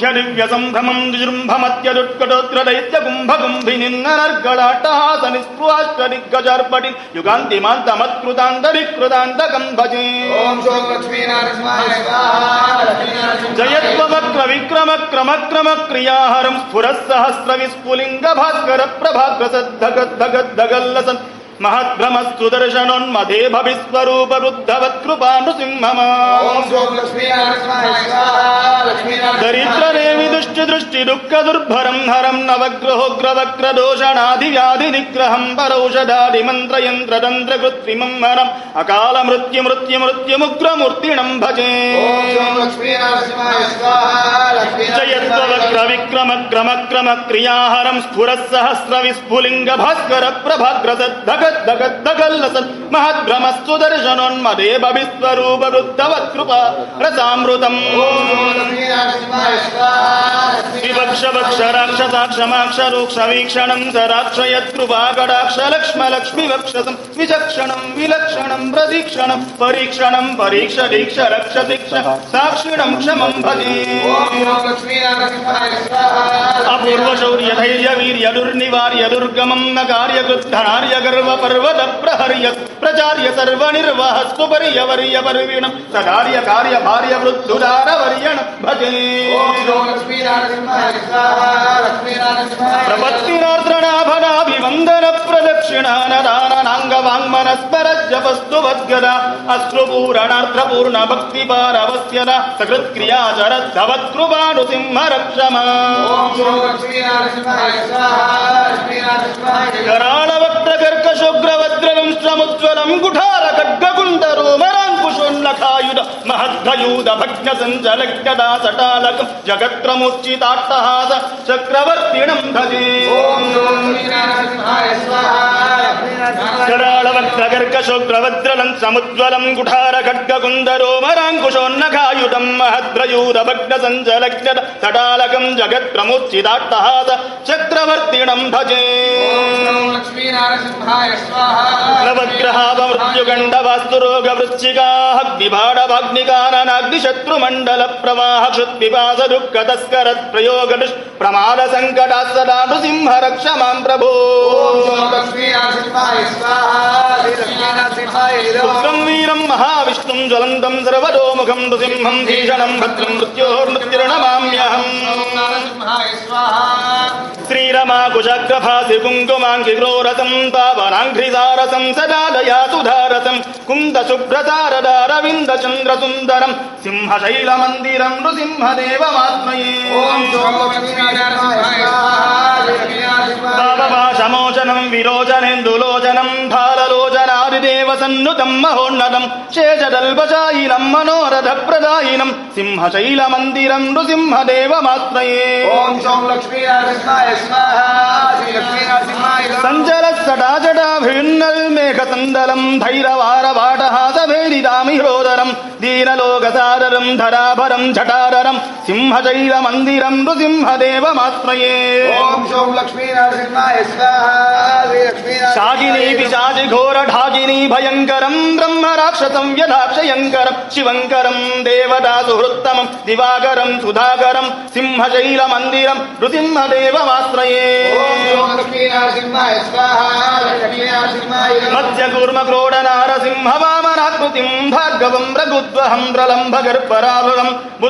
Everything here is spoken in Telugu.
ముఖ్య దివ్య సంభ్రమం జృంభమత్యదుట్కటోత్ర దైత్య కుంభ కుంభి నిన్నర్గళాట్టహాస నిస్పృహాష్ట దిగ్గజార్పటి యుగాంతిమాంతమత్కృతాంతరికృతాంతకం భజే జయత్వక్ర విక్రమ క్రమ క్రమ క్రియాహరం స్ఫుర సహస్ర విస్ఫులింగ భాస్కర ప్రభాగ్రసద్ధగద్ధగద్ధగల్లసన్ మహద్భ్రమ సుదర్శనోన్మదే భవిస్వరూప వృద్ధవత్ दृष्टि दुख दुर्भरम हरम नवग्रहोक्र दृष्टिदुःख दुर्भरम् हरम् नवग्रहोग्रवक्रदोषणाधिव्याधिनिग्रहम् परौषधादिमन्त्रयन्त्रतन्त्रकृत्रिमम् वरम् अकाल मृत्यु मृत्यु मृत्युमुग्रमूर्तिणम् भजे। जयत्ववक्रविक्रमक्रमक्रमक्रियाहरम् सहस्र सहस्रविस्फुलिङ्ग भास्कर प्रभाग्रसद्धगद्धगद्धगल्लसन् महद्भ्रमस्तु दर्शनोन्मदे भविस्वरूपवृद्धवत्कृपा रसामृतम् क्षराक्षताक्षमाक्षरोक्षवीक्षणं धराक्षयत्कृपाकडाक्षलक्ष्मलक्ष्मिवक्षसं विचक्षणं विलक्षणं प्रतीक्षणं परीक्षणं परीक्षदीक्ष रक्षदीक्ष साक्षिणं क्षमं भजे अपूर्वशौर्यधैर्यवीर्यदुर्निवार्यदुर्गमं न कार्यकृद्धनार्य गर्वपर्वतप्रहर्यत् प्रचार्य सर्वनिर्वह स्वपर्यवर्यपर्विणं कार्य भार्य वृद्धुदारवर्यण भजे प्रपत्तिरार्द्रणाभनाभिवन्दन प्रदक्षिणानदाननाङ्गवाङ्मनस्परजपस्तु वद्गदा अश्रुपूरणार्द्रपूर्ण भक्तिपारवस्यन सकृत्क्रियाचरद्धवत्कृपाणुसिंह रक्षमा మహద్భయూద భగ్న సంచలగ్యదా సటాలకం జగత్రముచ్చితాట్టహాస చక్రవర్తిణం భజే ఓం శోం లక్ష్మీ నరసింహాయ స్వాహా. లక్ష్మీ నరసింహాయ కరాళ వక్ర కర్కశుగ్రవద్రలం సముజ్వలం కుఠార ఖడ్గకుందరో మరాంకుశోన్నఖాయుధం మహద్భయూద భగ్న సంచలగ్యద సటాలకం జగత్రముచ్చితాట్టహాస చక్రవర్తిణం భజే నవగ్రహాపమృత్యుగండ వాస్తురోగ వృశ్చికాగ్నిబాడవాగ్నికాననాగ్నిశత్రుమండల ప్రవాహ క్షుత్పిపాస దుఃఖ తస్కరత్ ప్రయోగ ప్రమాద సంకటా సదా నృసింహ రక్ష మాం ప్రభో వీరం మహావిష్ణుం జ్వలంతం సర్వతోముఖం నృసింహం భీషణం భద్రం మృత్యోర్మృత్యుర్నమామ్యహం నరసింహాయ స్వాహా శ్రీరమాకుశగ్రభాసి కుంకుమాంగి గ్రోరసం పావనాఘ్రిదారసం సదాలయాతు ధారసం కుంద శుభ్రతారదారవింద భాలలోచనాదిదేవ సన్నుతం మహోన్నతం మనోరథ ప్రదాయినం సింహశైల మందిరం నృసింహదేవమాత్మయే ఓం శోం లక్ష్మీ సంచల సటాజటాభిన్నల్ మేఘసందలం భైరవారవాటహాసభేరిదామిహ్రోదరం దీనలోకసాదరం ధరాభరం జటారరం సింహశైల మందిరం నృసింహదేవమాత్మయే ఓం లక్ష్మీ పిశాచి ఘోర భయంకరం బ్రహ్మ రాక్షసం యథాక్షయంకరం శివంకరం దేవతా సుహృత్తమం దివాకరం సుధాకరం సింహశైల మందిరం నృసింహదేవమాశ్రయే. ఓం శోం లక్ష్మీ నరసింహాయ స్వాహా లక్ష్మీ నరసింహాయ మత్స్య కూర్మ క్రోడ నారసింహ వామనాకృతిం భార్గవం రఘుద్వహం ప్రలంభ గర్భరాభవం